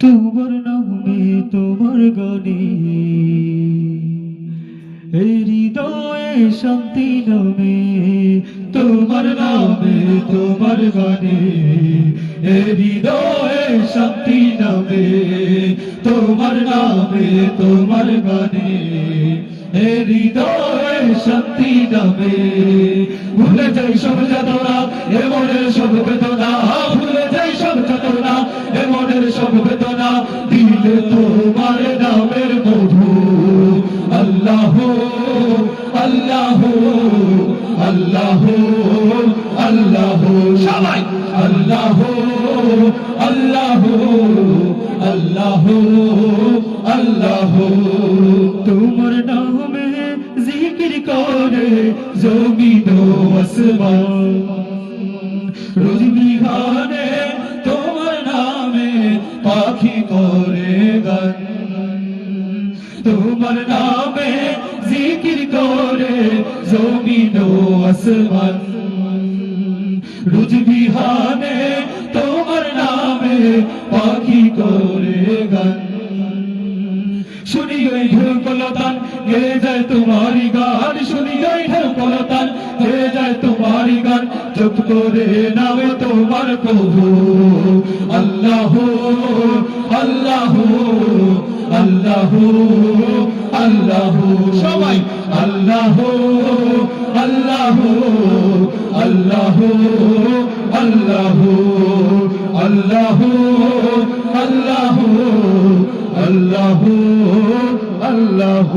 তোমার নামে তোমার গানে। হৃদয়ে শান্তি নামে, তোমার নামে তোমার গানে। হৃদয়ে শান্তি নামে, তোমার নামে তোমার গানে। হৃদয়ে শান্তি নামে। ভুলে যাই সব যাতনা, এ মনের সব বেদনা। তোমার নামের মধু আল্লাহ আল্লাহ আল্লাহ আল্লাহ। সবাই। আল্লাহ আল্লাহ আল্লাহ আল্লাহ। তোমার নামে জিকির করে জমিন আসমান। রোজ বিহানে পাখি করে গান। তোমার নামে জিকির করে জমিন আসমান। রোজ বিহানে তোমার নামে পাখি করে গান। শুনি ওই ঢেউ কলতান, গে যায় তোমারি গান। শুনি ওই ঢেউ কলতান, গে যায় তোমারি গান। চুপ করে নামে তোমার প্রভু। আল্লাহ আল্লাহ আল্লাহ আল্লাহ। সবাই, আল্লাহ আল্লাহ আল্লাহ আল্লাহ আল্লাহ আল্লাহ আল্লাহ আল্লাহ।